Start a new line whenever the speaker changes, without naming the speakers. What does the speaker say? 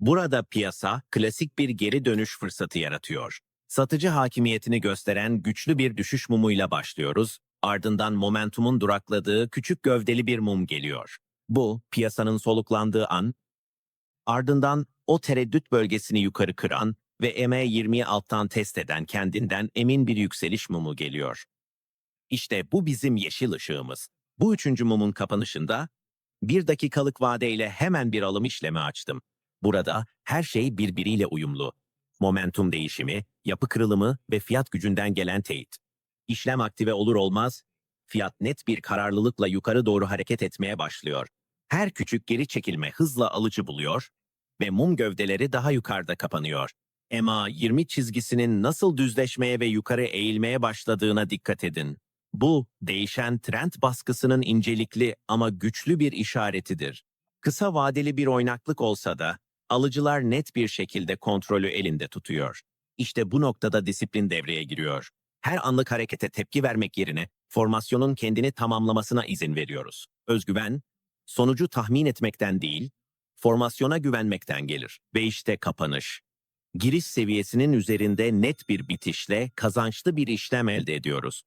Burada piyasa klasik bir geri dönüş fırsatı yaratıyor. Satıcı hakimiyetini gösteren güçlü bir düşüş mumuyla başlıyoruz, ardından momentumun durakladığı küçük gövdeli bir mum geliyor. Bu, piyasanın soluklandığı an, ardından o tereddüt bölgesini yukarı kıran ve MA20'yi alttan test eden kendinden emin bir yükseliş mumu geliyor. İşte bu bizim yeşil ışığımız. Bu üçüncü mumun kapanışında bir dakikalık vadeyle hemen bir alım işlemi açtım. Burada her şey birbiriyle uyumlu. Momentum değişimi, yapı kırılımı ve fiyat gücünden gelen teyit. İşlem aktive olur olmaz, fiyat net bir kararlılıkla yukarı doğru hareket etmeye başlıyor. Her küçük geri çekilme hızla alıcı buluyor ve mum gövdeleri daha yukarıda kapanıyor. EMA 20 çizgisinin nasıl düzleşmeye ve yukarı eğilmeye başladığına dikkat edin. Bu, değişen trend baskısının incelikli ama güçlü bir işaretidir. Kısa vadeli bir oynaklık olsa da, alıcılar net bir şekilde kontrolü elinde tutuyor. İşte bu noktada disiplin devreye giriyor. Her anlık harekete tepki vermek yerine formasyonun kendini tamamlamasına izin veriyoruz. Özgüven, sonucu tahmin etmekten değil, formasyona güvenmekten gelir. Ve işte kapanış. Giriş seviyesinin üzerinde net bir bitişle kazançlı bir işlem elde ediyoruz.